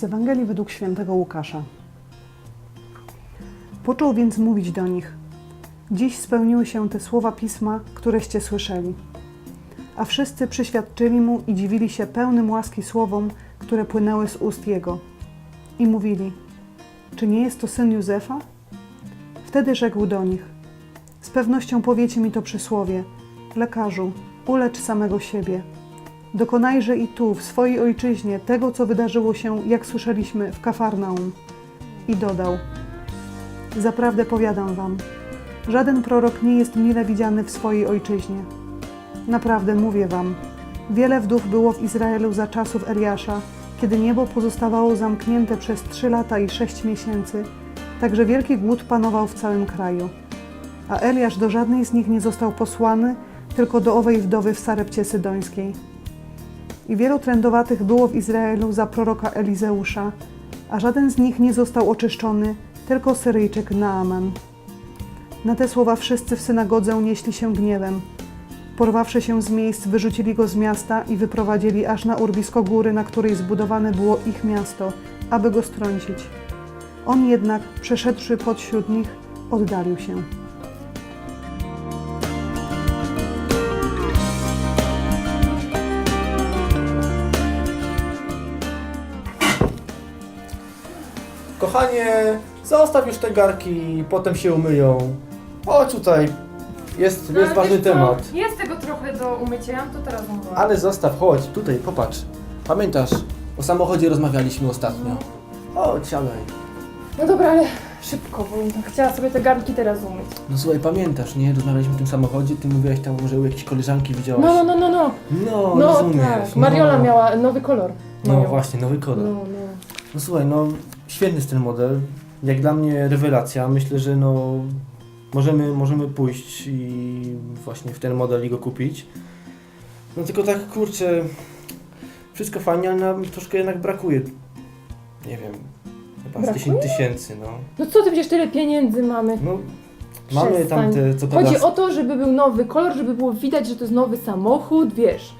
Z Ewangelii według świętego Łukasza. Począł więc mówić do nich: Dziś spełniły się te słowa pisma, któreście słyszeli. A wszyscy przyświadczyli mu i dziwili się pełnym łaski słowom, które płynęły z ust jego. I mówili: Czy nie jest to syn Józefa? Wtedy rzekł do nich: Z pewnością powiecie mi to przysłowie: Lekarzu, ulecz samego siebie. Dokonajże i tu, w swojej ojczyźnie, tego, co wydarzyło się, jak słyszeliśmy, w Kafarnaum. I dodał: Zaprawdę powiadam wam, żaden prorok nie jest mile widziany w swojej ojczyźnie. Naprawdę mówię wam, wiele wdów było w Izraelu za czasów Eliasza, kiedy niebo pozostawało zamknięte przez trzy lata i sześć miesięcy, także wielki głód panował w całym kraju. A Eliasz do żadnej z nich nie został posłany, tylko do owej wdowy w Sarepcie Sydońskiej. I wielu trędowatych było w Izraelu za proroka Elizeusza, a żaden z nich nie został oczyszczony, tylko Syryjczyk Naaman. Na te słowa wszyscy w synagodze unieśli się gniewem. Porwawszy się z miejsc, wyrzucili go z miasta i wyprowadzili aż na urwisko góry, na której zbudowane było ich miasto, aby go strącić. On jednak, przeszedłszy podśród nich, oddalił się. Kochanie, zostaw już te garki, potem się umyją. Chodź tutaj, jest, No, jest ale ważny wiesz co, temat. Jest tego trochę do umycia, ja bym to teraz umyła. Ale zostaw, chodź, tutaj, popatrz. Pamiętasz, o samochodzie rozmawialiśmy ostatnio. Chodź, siadaj. No dobra, ale szybko, bo bym chciała sobie te garnki teraz umyć. No słuchaj, pamiętasz, nie? Rozmawialiśmy w tym samochodzie, ty mówiłaś tam, że u jakiejś koleżanki widziałaś. No, no, no, no, no. No, No rozumiesz. tak, Mariola no. miała nowy kolor. No Mają. właśnie, nowy kolor. No, No. no. słuchaj, no świetny jest ten model. Jak dla mnie rewelacja. Myślę, że no możemy, możemy pójść i właśnie w ten model i go kupić. No tylko tak kurczę, wszystko fajnie, ale nam troszkę jednak brakuje. Nie wiem, chyba z Brakuje? 10 tysięcy, no. No co ty, przecież tyle pieniędzy mamy. No mamy Przestań. tam te, co Chodzi o to, żeby był nowy kolor, żeby było widać, że to jest nowy samochód, wiesz.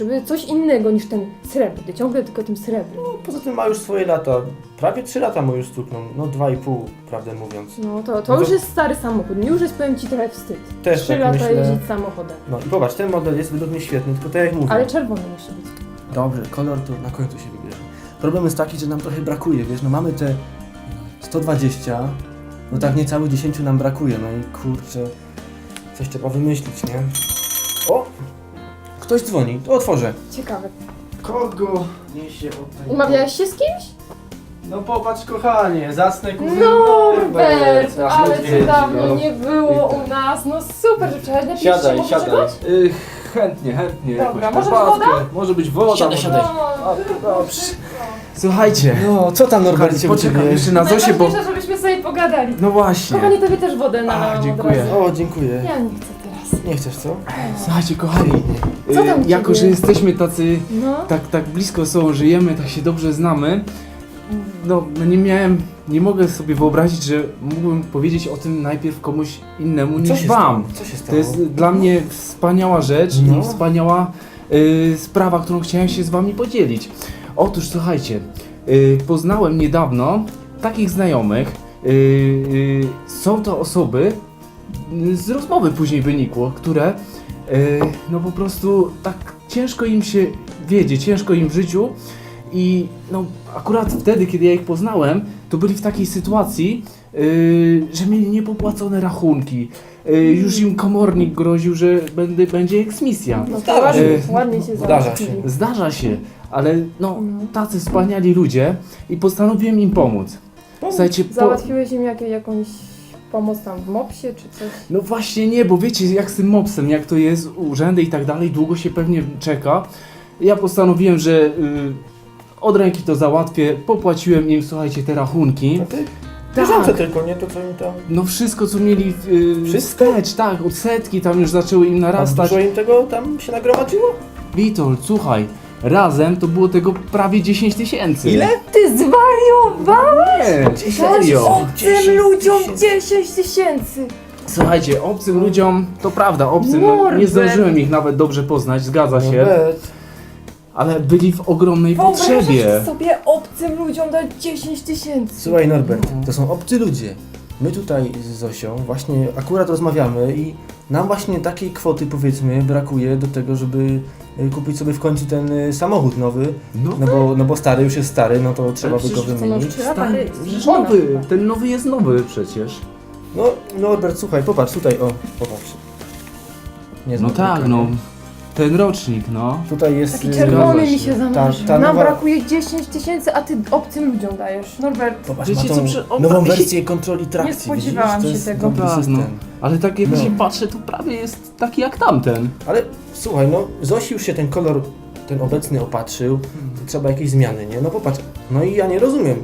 Żeby coś innego niż ten srebrny, ciągle tylko tym srebrnym. No, poza tym ma już swoje lata. Prawie 3 lata mu już stukną. No 2,5 prawdę mówiąc. No to, to No już to- jest stary samochód, już jest, powiem Ci, trochę wstyd. Też Trzy tak lata myślę. jeździć samochodem. No i popatrz, ten model jest według mnie świetny, tylko tak jak mówię. Ale czerwony musi być. Dobrze, kolor to na końcu się wybierze. Problem jest taki, że nam trochę brakuje, wiesz, no mamy te 120, no tak niecałe 10 nam brakuje, no i kurczę, coś trzeba wymyślić, nie? O! Ktoś dzwoni, to otworzę. Ciekawe. Kogo niesie od tej... Umawiałeś się z kimś? No popatrz kochanie, zacny kuzyn Norbert, ale cię dawno no. nie było u nas. No super, że przyjechać na Siadaj, Może siadaj. czegoś? Y, chętnie, chętnie. Dobra, jakąś może herbatkę. woda? Może być woda. Siadaj, może- siadaj. No, Dobrze. Słuchajcie, No, co tam Norbercie u poczekam ciebie? jeszcze na Zosię, bo... Najważniejsze, żebyśmy sobie pogadali. No właśnie. Kochanie, tobie też wodę nalałam od dziękuję. razu. O, dziękuję. Ja nie chcę. Nie chcesz, co? Słuchajcie, kochani. Co tam u y, jako, ciebie? że jesteśmy tacy... No. Tak, tak blisko sobą żyjemy, tak się dobrze znamy. No, no nie miałem... Nie mogę sobie wyobrazić, że mógłbym powiedzieć o tym najpierw komuś innemu Co niż się wam. stało? Co się To stało? jest dla mnie wspaniała rzecz No. i wspaniała y, sprawa, którą chciałem się z wami podzielić. Otóż słuchajcie, y, poznałem niedawno takich znajomych. Y, y, są to osoby, z rozmowy później wynikło, które y, no po prostu tak ciężko im się wiedzie, ciężko im w życiu i no akurat wtedy, kiedy ja ich poznałem, to byli w takiej sytuacji, y, że mieli niepopłacone rachunki. Y, już im komornik groził, że będzie, będzie eksmisja. No to ładnie, się. ładnie się Zdarza się. Zdarza się, ale no No. tacy wspaniali ludzie i postanowiłem im pomóc. Słuchajcie, po, Załatwiłeś im jak, jakąś pomoc tam w mopsie czy coś? no właśnie nie, bo wiecie jak z tym mopsem, jak to jest, urzędy i tak dalej, długo się pewnie czeka. Ja postanowiłem, że y, od ręki to załatwię, popłaciłem im, słuchajcie, te rachunki. A ty? Tak. Bieżące tylko, nie? To co im tam... No wszystko co mieli y, Wszystko? wstecz, tak, odsetki tam już zaczęły im A narastać. dużo im tego tam się nagromadziło? Witold, słuchaj, razem to było tego prawie 10 tysięcy. Ile? Ty zwariowałeś? Nie, serio. Obcym ludziom 10 tysięcy! Słuchajcie, obcym ludziom, to prawda, obcym, no, nie Norbert. zdążyłem ich nawet dobrze poznać, zgadza się. Ale byli w ogromnej potrzebie. Wyobrażasz sobie obcym ludziom dać 10 tysięcy. Słuchaj Norbert, No. to są obcy ludzie. My tutaj z Zosią właśnie akurat rozmawiamy i nam właśnie takiej kwoty powiedzmy brakuje do tego, żeby y, kupić sobie w końcu ten y, samochód nowy. No, No bo, no bo stary już jest stary, no to trzeba by go wymienić. Stary, nowy, ten nowy jest nowy przecież. No Norbert, słuchaj, popatrz tutaj, o, popatrz. Nie No tak, no. Ten rocznik, no. Tutaj jest... Taki y, czerwony mi się zamarzył. Ta- ta Nam nowa- brakuje 10 tysięcy, a ty obcym ludziom dajesz. Norbert, Popatrz, Wiecie ma co, tą przy- o, nową wersję kontroli trakcji, spodziewałam widzisz? To się jest tego. dobry Tak, no. system. Ale tak jak No. się patrzę, to prawie jest taki jak tamten. Ale słuchaj, no Zosi już się ten kolor, ten obecny opatrzył, to trzeba jakieś zmiany, nie? No popatrz, no i ja nie rozumiem.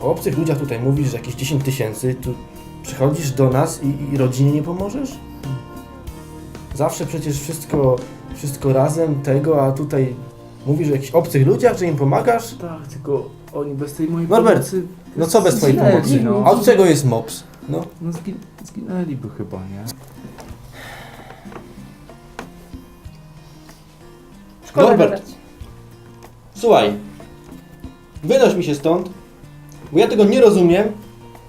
O obcych ludziach tutaj mówisz, że jakieś 10 tysięcy, tu przychodzisz do nas i, i rodzinie nie pomożesz? Zawsze przecież wszystko, wszystko razem tego, a tutaj mówisz o jakichś obcych ludziach, że im pomagasz? Tak, tylko oni bez tej mojej Norbert, pomocy... No co bez twojej zginęli, pomocy? No, A od czego jest mops? No. no zgin zginęliby chyba, nie? szkoda Norbert. gadać. Słuchaj, wynoś mi się stąd, bo ja tego nie rozumiem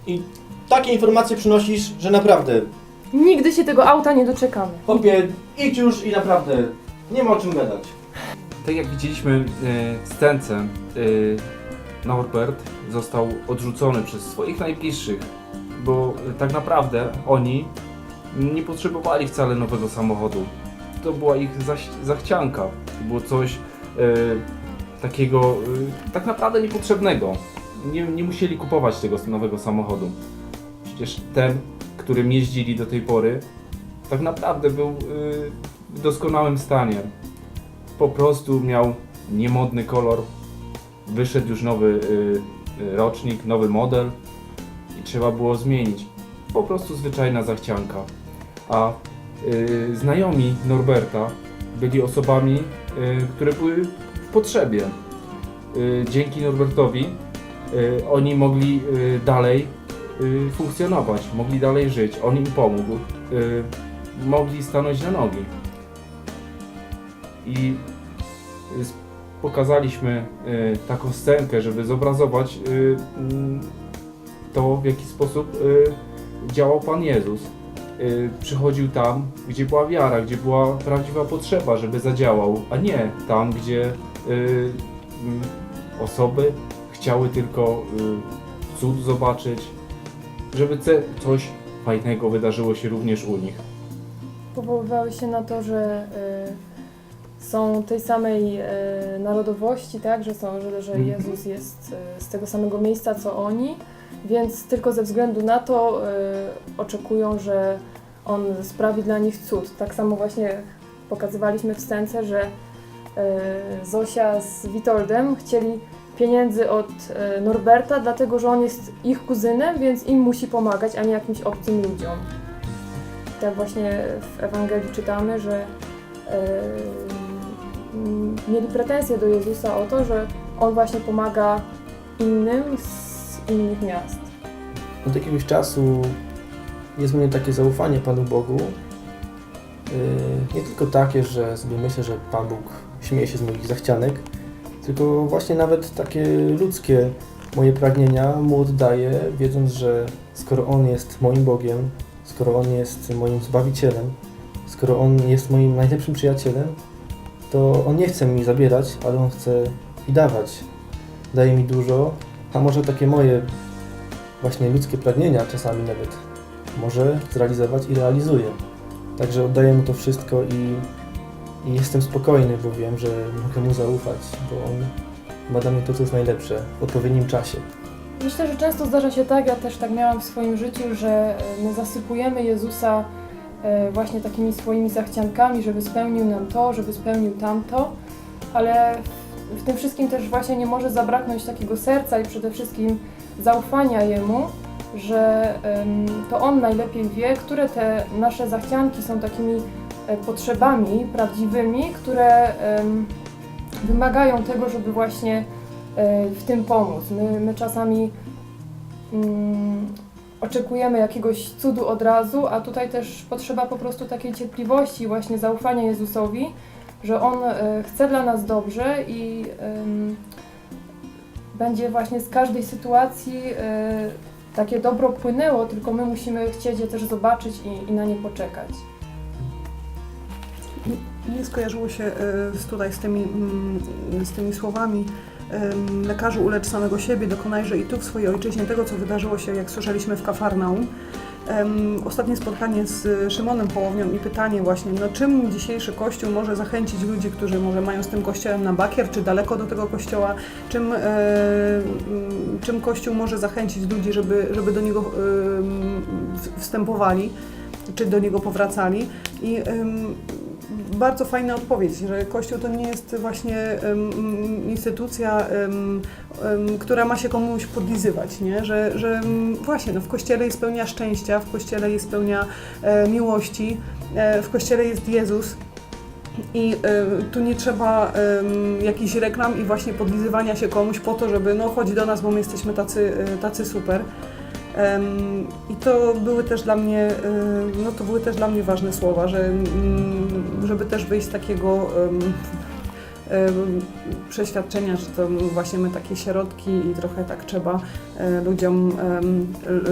i takie informacje przynosisz, że naprawdę, Nigdy się tego auta nie doczekamy. chłopie, idź już i naprawdę nie ma o czym gadać. Tak jak widzieliśmy e, w scence, e, Norbert został odrzucony przez swoich najbliższych, bo tak naprawdę oni nie potrzebowali wcale nowego samochodu. To była ich zaś, zachcianka. To było coś e, takiego tak naprawdę niepotrzebnego. Nie, nie musieli kupować tego nowego samochodu. Przecież ten, którym jeździli do tej pory, tak naprawdę był e, w doskonałym stanie po prostu miał niemodny kolor. Wyszedł już nowy y, y, rocznik, nowy model i trzeba było zmienić. Po prostu zwyczajna zachcianka. A y, znajomi Norberta byli osobami, y, które były w potrzebie. Y, dzięki Norbertowi y, oni mogli y, dalej y, funkcjonować, mogli dalej żyć. On im pomógł. Y, mogli stanąć na nogi i y, pokazaliśmy taką scenkę, żeby zobrazować mm, to, w jaki sposób działał Pan Jezus. Przychodził tam, gdzie była wiara, gdzie była prawdziwa potrzeba, żeby zadziałał, a nie tam, gdzie mm, osoby chciały tylko cud zobaczyć, żeby coś fajnego wydarzyło się również u nich. Powoływały się na to, że y, są tej samej y, narodowości, tak? Że, są, że, że Mhm. Jezus jest y, z tego samego miejsca co oni, więc tylko ze względu na to y, oczekują, że On sprawi dla nich cud. Tak samo właśnie pokazywaliśmy w scence, że y, Zosia z Witoldem chcieli pieniędzy od y, Norberta, dlatego że on jest ich kuzynem, więc im musi pomagać, a nie jakimś obcym ludziom. Tak właśnie w Ewangelii czytamy, że y, mieli pretensje do Jezusa o to, że on właśnie pomaga innym z innych miast. Od jakiegoś czasu jest mnie takie zaufanie Panu Bogu. Yy, nie tylko takie, że sobie myślę, że Pan Bóg śmieje się z moich zachcianek, tylko właśnie nawet takie ludzkie moje pragnienia Mu oddaję, wiedząc, że skoro On jest moim Bogiem, skoro On jest moim Zbawicielem, skoro On jest moim najlepszym przyjacielem, to On nie chce mi zabierać, ale On chce i dawać. Daje mi dużo, a może takie moje właśnie ludzkie pragnienia czasami nawet może zrealizować i realizuje. Także oddaję mu to wszystko i, i jestem spokojny, bo wiem, że mogę mu zaufać, bo on ma dla mnie to, co jest najlepsze w odpowiednim czasie. Myślę, że często zdarza się tak, ja też tak miałam w swoim życiu, że e, my zasypujemy Jezusa e, właśnie takimi swoimi zachciankami, żeby spełnił nam to, żeby spełnił tamto, ale w- tym wszystkim też właśnie nie może zabraknąć takiego serca i przede wszystkim zaufania Jemu, że to On najlepiej wie, które te nasze zachcianki są takimi potrzebami prawdziwymi, które wymagają tego, żeby właśnie e, w tym pomóc. My, my czasami mm, oczekujemy jakiegoś cudu od razu, a tutaj też potrzeba po prostu takiej cierpliwości, właśnie zaufania Jezusowi, że On e, chce dla nas dobrze i będzie właśnie z każdej sytuacji e, takie dobro płynęło, tylko my musimy chcieć je też zobaczyć i, i na nie poczekać. Nie skojarzyło się e, tutaj z tymi, mm, z tymi słowami lekarzu ulecz samego siebie, dokonajże i tu w swojej ojczyźnie tego, co wydarzyło się, jak słyszeliśmy w Kafarnaum. Ostatnie spotkanie z Szymonem Połownią i pytanie właśnie, no czym dzisiejszy Kościół może zachęcić ludzi, którzy może mają z tym Kościołem na bakier, czy daleko do tego Kościoła, czym, e, mm, czym Kościół może zachęcić ludzi, żeby, żeby do niego w- wstępowali, czy do niego powracali. I em, bardzo fajna odpowiedź, że Kościół to nie jest właśnie em, instytucja, em, em, która ma się komuś podlizywać, nie? Że, że em, właśnie no, w Kościele jest pełnia szczęścia, w Kościele jest pełnia e, miłości, e, w Kościele jest Jezus. I e, tu nie trzeba em, jakichś reklam i właśnie podlizywania się komuś po to, żeby no chodź do nas, bo my jesteśmy tacy, e, tacy super. I to były też dla mnie, no to były też dla mnie ważne słowa, że, mm, żeby też wyjść z takiego przeświadczenia, że to właśnie my takie środki i trochę tak trzeba e, ludziom,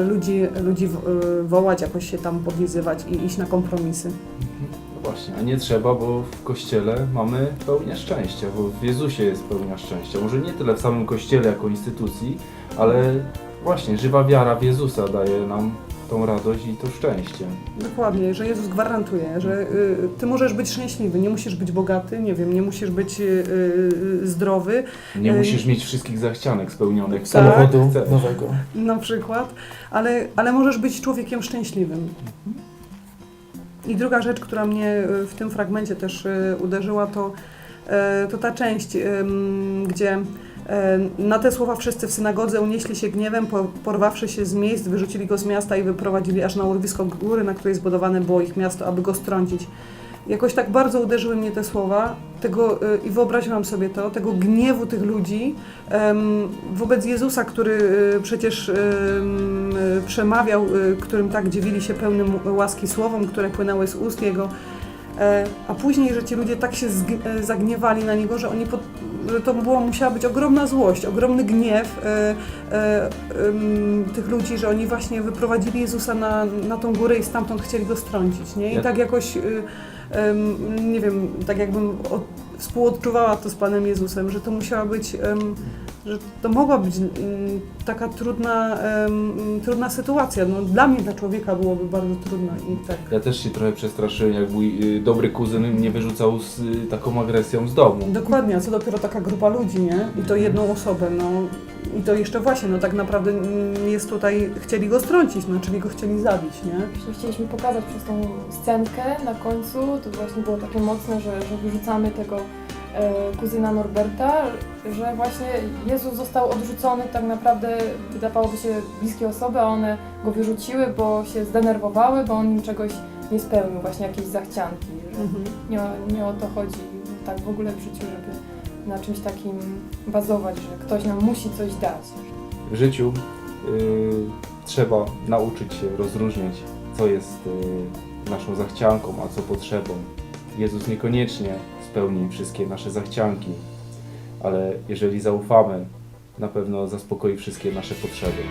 ludzi, ludzi e, wołać, jakoś się tam podlizywać i iść na kompromisy. No właśnie, a nie trzeba, bo w Kościele mamy pełnię szczęścia, bo w Jezusie jest pełnia szczęścia. Może nie tyle w samym Kościele jako instytucji, ale właśnie żywa wiara w Jezusa daje nam tą radość i to szczęście. Dokładnie, że Jezus gwarantuje, że y, ty możesz być szczęśliwy, nie musisz być bogaty, nie wiem, nie musisz być y, y, zdrowy, Nie Ej. musisz mieć wszystkich zachcianek spełnionych. Tak. Samochodu Chcę- nowego. na przykład, ale, ale możesz być człowiekiem szczęśliwym. I druga rzecz, która mnie y, w tym fragmencie też y, uderzyła, to, to ta część, gdzie na te słowa wszyscy w synagodze unieśli się gniewem, po- porwawszy się z miejsc, wyrzucili go z miasta i wyprowadzili aż na urwisko góry, na której zbudowane było ich miasto, aby go strącić. Jakoś tak bardzo uderzyły mnie te słowa tego, y, i wyobraziłam sobie to, tego gniewu tych ludzi wobec Jezusa, który y, przecież em, przemawiał, y, którym tak dziwili się pełnym łaski słowom, które płynęły z ust Jego. E, A później, że ci ludzie tak się e, zagniewali na Niego, że oni pod, że to była, musiała być ogromna złość, ogromny gniew e, e, em, tych ludzi, że oni właśnie wyprowadzili Jezusa na, na tą górę i stamtąd chcieli Go strącić, nie? I tak jakoś, y, em, nie wiem, tak jakbym od, współodczuwała to z Panem Jezusem, że to musiała być, że to mogła być taka trudna, trudna sytuacja. No, dla mnie, dla człowieka byłoby bardzo trudno i tak. Ja też się trochę przestraszyłem, jak mój y, dobry kuzyn mnie wyrzucał z y, taką agresją z domu. Dokładnie, a co dopiero taka grupa ludzi, nie? I to jedną osobę, no. I to jeszcze właśnie, no tak naprawdę mm, jest tutaj, chcieli go strącić, no, czyli go chcieli zabić, nie? Właśnie chcieliśmy pokazać przez tą scenkę na końcu, to właśnie było takie mocne, że, że wyrzucamy tego e, kuzyna Norberta, że właśnie Jezus został odrzucony tak naprawdę, wydawałoby się bliskie osoby, a one go wyrzuciły, bo się zdenerwowały, bo on im czegoś nie spełnił, właśnie jakiejś zachcianki. Że Mhm. nie, nie o to chodzi tak w ogóle w życiu, żeby na czymś takim bazować, że ktoś nam musi coś dać. W życiu y, trzeba nauczyć się rozróżniać, co jest y, naszą zachcianką, a co potrzebą. Jezus niekoniecznie spełni wszystkie nasze zachcianki, ale jeżeli zaufamy, na pewno zaspokoi wszystkie nasze potrzeby.